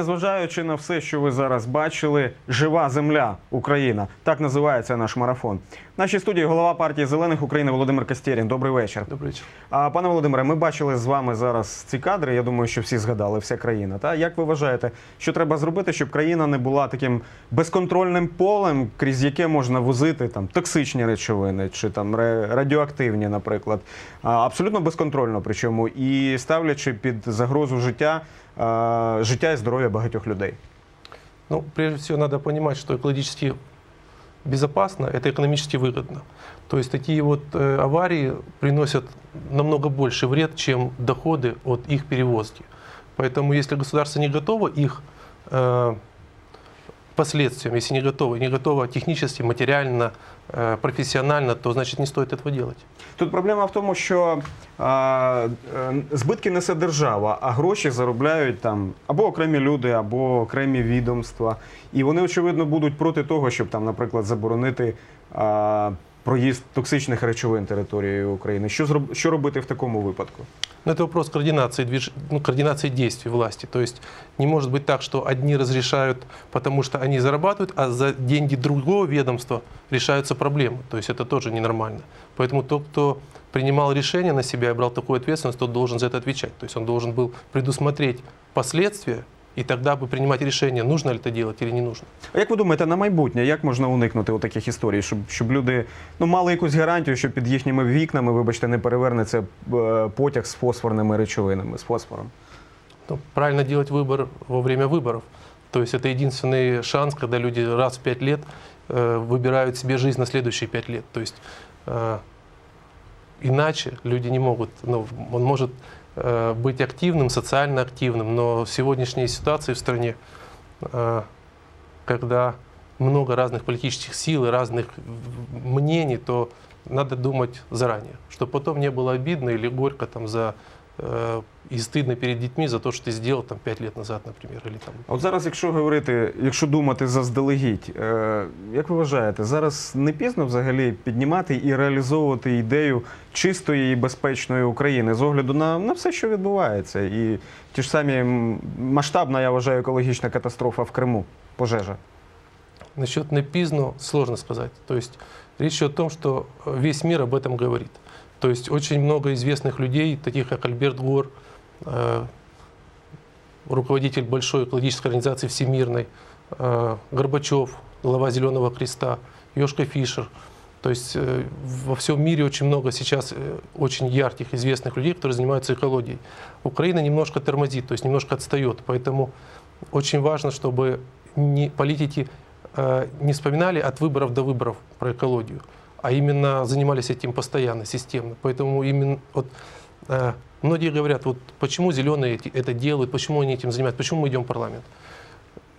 незважаючи на все, що ви зараз бачили, жива земля Україна. Так називається наш марафон. Нашій студії голова партії зелених України Володимир Кастєрін. Добрий вечір. Добрый вечер. А пане Володимире, ми бачили з вами зараз ці кадри. Я думаю, що всі згадали, вся країна. Та як ви вважаєте, що треба зробити, щоб країна не була таким безконтрольним полем, крізь яке можна возити там токсичні речовини чи там радіоактивні, наприклад, абсолютно безконтрольно, причому і ставлячи під загрозу життя, життя і здоров'я багатьох людей. Ну, прежде всего, надо понимать, что экологически безопасно – это экономически выгодно. То есть такие вот э, аварии приносят намного больше вред, чем доходы от их перевозки. Поэтому если государство не готово их э, последствиям, если не готовы, не готовы технически, материально, э, профессионально, то значит не стоит этого делать. Тут проблема в тому, що а, е, збитки несе держава, а гроші заробляють там або окремі люди, або окремі відомства. І вони, очевидно, будуть проти того, щоб там, наприклад, заборонити а, проїзд токсичних речовин територією України. Що зроб... що робити в такому випадку? Но это вопрос координации, движ... ну, координации действий власти. То есть не может быть так, что одни разрешают, потому что они зарабатывают, а за деньги другого ведомства решаются проблемы. То есть это тоже ненормально. Поэтому тот, кто принимал решение на себя и брал такую ответственность, тот должен за это отвечать. То есть он должен был предусмотреть последствия и тогда бы принимать решение, нужно ли это делать или не нужно. А як ви думаєте, на майбутнє, як можна уникнути таких історій, щоб, щоб люди ну, мали якусь гарантію, що під їхніми вікнами, вибачте, не перевернеться е, потяг з фосфорними речовинами, з фосфором? Ну, правильно делать выбор во время выборов. То есть это единственный шанс, когда люди раз в пять лет э, выбирают себе жизнь на следующие пять лет. То есть э, иначе люди не могут, ну, он может э, быть активным, социально активным, но в сегодняшней ситуации в стране, э, когда много разных политических сил и разных мнений, то надо думать заранее, чтобы потом не было обидно или горько там за э, и стыдно перед детьми за то, что ты сделал там пять лет назад, например, или там. А От зараз, якщо говорити, якщо думати заздалегідь, е, як ви вважаєте, зараз не пізно взагалі піднімати і реалізовувати ідею чистої і безпечної України з огляду на, на все, що відбувається, і ті ж самі м, масштабна, я вважаю, екологічна катастрофа в Криму, пожежа. Насчет не поздно сложно сказать. То есть речь идет о том, что весь мир об этом говорит. То есть очень много известных людей, таких как Альберт Гор, э, руководитель большой экологической организации Всемирной, э, Горбачев, глава Зеленого Креста, Йошка Фишер. То есть э, во всем мире очень много сейчас э, очень ярких, известных людей, которые занимаются экологией. Украина немножко тормозит, то есть немножко отстает. Поэтому очень важно, чтобы не, политики э, не вспоминали от выборов до выборов про экологию, а именно занимались этим постоянно, системно. Поэтому именно вот, э, многие говорят, вот почему зеленые это делают, почему они этим занимаются, почему мы идем в парламент.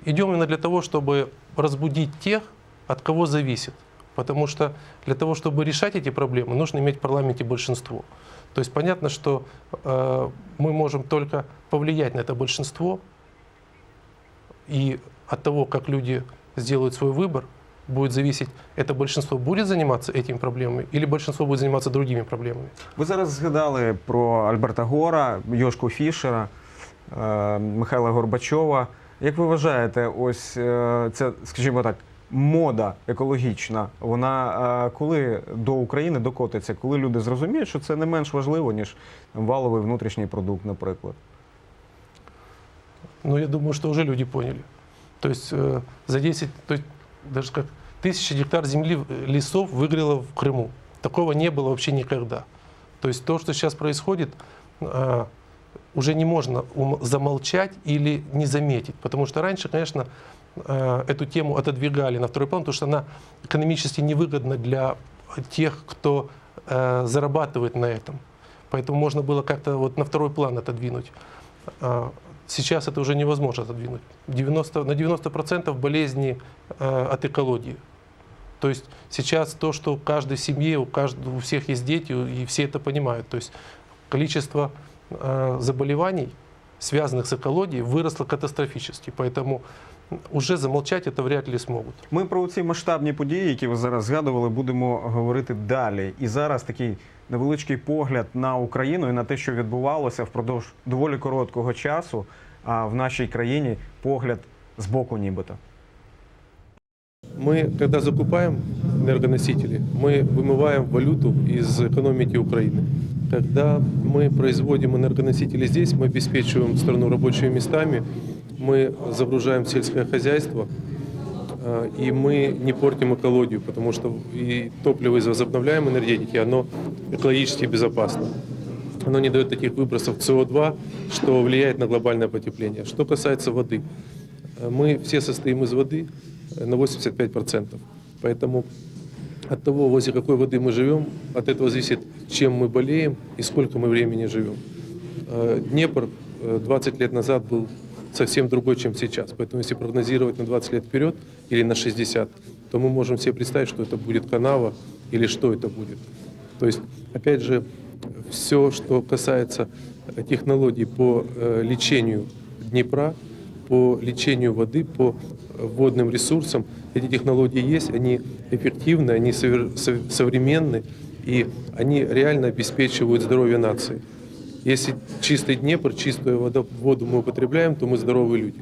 Идем именно для того, чтобы разбудить тех, от кого зависит. Потому что для того, чтобы решать эти проблемы, нужно иметь в парламенте большинство. То есть понятно, что э, мы можем только повлиять на это большинство, и от того, как люди сделают свой выбор, будет зависеть, это большинство будет заниматься этими проблемами или большинство будет заниматься другими проблемами. Ви зараз згадали про Альберта Гора, Йошку Фішера, е, Михайла Горбачова. Як ви вважаєте, ось е, це, скажімо так, мода екологічна, вона е, коли до України докотиться, коли люди зрозуміють, що це не менш важливо, ніж там, валовий внутрішній продукт, наприклад. Но я думаю, что уже люди поняли. То есть э, за 10, то есть даже как тысяча гектар земли, э, лесов выгорело в Крыму. Такого не было вообще никогда. То есть то, что сейчас происходит, э, уже не можно замолчать или не заметить. Потому что раньше, конечно, э, эту тему отодвигали на второй план, потому что она экономически невыгодна для тех, кто э, зарабатывает на этом. Поэтому можно было как-то вот на второй план отодвинуть. Сейчас это уже невозможно отодвинуть. 90, на 90% болезни э, от экологии. То есть сейчас то, что в каждой семье, у, каждого, у всех есть дети, и все это понимают. То есть количество э, заболеваний, связанных с экологией, выросло катастрофически. Поэтому уже замолчать это вряд ли смогут. Ми про ці масштабні події, які ви зараз згадували, будемо говорити далі. І зараз такий невеличкий погляд на Україну і на те, що відбувалося впродовж доволі короткого часу. а в нашій країні погляд з боку нібито. Мы, когда закупаем энергоносители, мы вымываем валюту из экономики Украины. Когда мы производим энергоносители здесь, мы обеспечиваем страну рабочими местами, Мы загружаем сельское хозяйство, э, и мы не портим экологию, потому что и топливо из возобновляемой энергетики, оно экологически безопасно. Оно не дает таких выбросов СО2, что влияет на глобальное потепление. Что касается воды, э, мы все состоим из воды э, на 85%. Поэтому от того, возле какой воды мы живем, от этого зависит, чем мы болеем и сколько мы времени живем. Днепр э, 20 лет назад был совсем другой, чем сейчас. Поэтому если прогнозировать на 20 лет вперед или на 60, то мы можем себе представить, что это будет канава или что это будет. То есть, опять же, все, что касается технологий по э, лечению Днепра, по лечению воды, по водным ресурсам, эти технологии есть, они эффективны, они современны, и они реально обеспечивают здоровье нации. Если чистый Днепр, чистую воду мы употребляем, то мы здоровые люди.